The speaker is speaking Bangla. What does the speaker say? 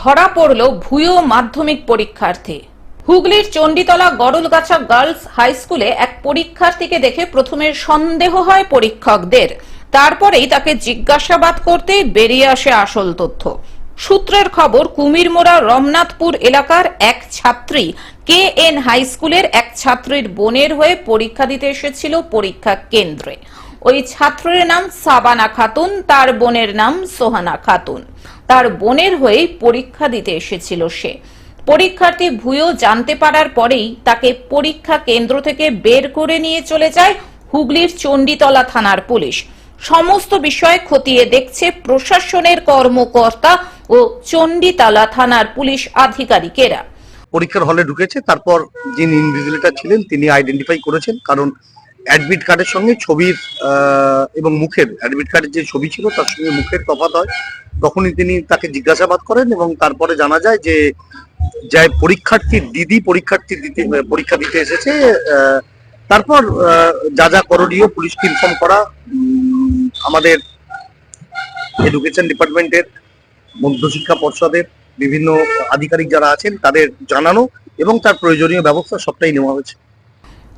ধরা পড়ল ভুয়ো মাধ্যমিক পরীক্ষার্থী। হুগলির চণ্ডীতলা গড়লগাছা গার্লস হাই স্কুলে এক পরীক্ষার্থীকে দেখে প্রথমে সন্দেহ হয় পরীক্ষকদের। তারপরেই তাকে জিজ্ঞাসাবাদ করতে বেরিয়ে আসে আসল তথ্য। সূত্রের খবর, কুমিরমোড়া রমনাথপুর এলাকার এক ছাত্রী কে এন হাই স্কুলের এক ছাত্রীর বোনের হয়ে পরীক্ষা দিতে এসেছিল পরীক্ষা কেন্দ্রে। ওই ছাত্রের নাম সাবানা খাতুন, তার বোনের নাম সোহানা খাতুন। তার বোনের হয়েই পরীক্ষা দিতে এসেছিল সে। পরীক্ষার্থী ভুয়ো জানতে পারার পরেই তাকে পরীক্ষা কেন্দ্র থেকে বের করে নিয়ে চলে যায় হুগলির চণ্ডীতলা থানার পুলিশ। সমস্ত বিষয় খতিয়ে দেখছে প্রশাসনের কর্মকর্তা ও চণ্ডীতলা থানার পুলিশ আধিকারিকেরা। পরীক্ষার হলে ঢুকেছে, তারপর যিনি ইনভিজিলেটর ছিলেন, তিনি আইডেন্টিফাই করেছেন, কারণ অ্যাডমিট কার্ডের সঙ্গে ছবির এবং মুখের অ্যাডমিট কার্ডের যে ছবি ছিল তার সঙ্গে মুখের তফাত হয়। তখনই তিনি তাকে জিজ্ঞাসাবাদ করেন এবং তারপরে জানা যায় যে যে পরীক্ষার্থীর দিদি পরীক্ষার্থী দিতে, পরীক্ষা দিতে এসেছে তারপর যা যা করণীয় পুলিশকে ইনফর্ম করা আমাদের এডুকেশন ডিপার্টমেন্টের মধ্যশিক্ষা পর্ষদের, বিভিন্ন আধিকারিক যারা আছেন তাদের জানানো এবং তার প্রয়োজনীয় ব্যবস্থা সবটাই নেওয়া হয়েছে।